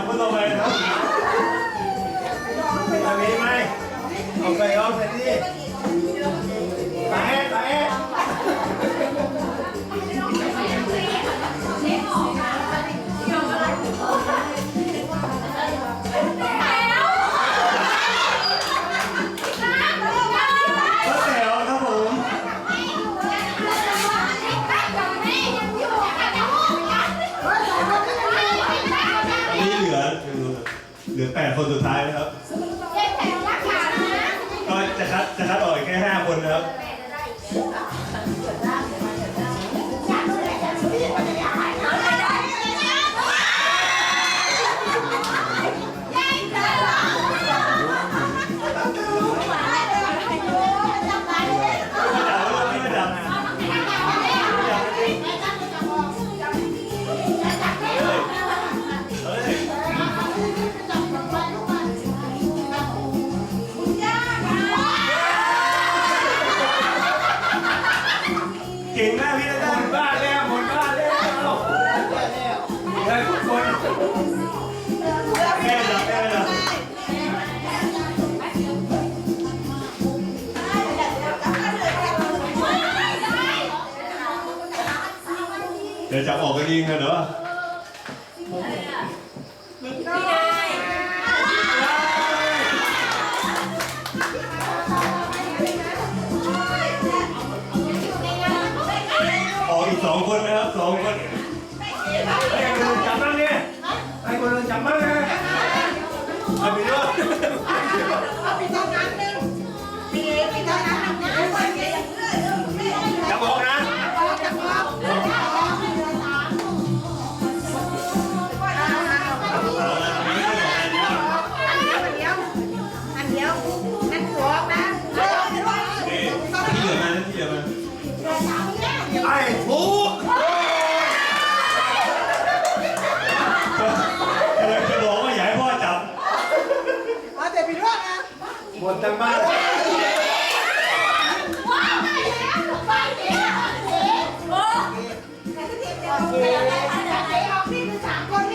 ครับพูดต่อไปครับอันนี้ไหมเอาไปเอาไปที่ เหลือแปดคนสุดท้ายแล้วครับ เจ๊แข็งรักษานะก็จะคัดจะคัดออกแค่ห้าคนนะครับ อยากดูอยกดูหรอยังได้เหรอยับไดับไม่ เดี๋ยวจะออกกันเองนะเด้อออกอีกสองคนนะครับสองคนใคนอื่นจับบ้างเนี่ยให้คนอื่นจับบ้างนะเอาไปด้วย เอาไปตรงนั้นหนึง หมดทั้งบ้านโอ้ใครก็เยมเไปไองพี่เป็สามคน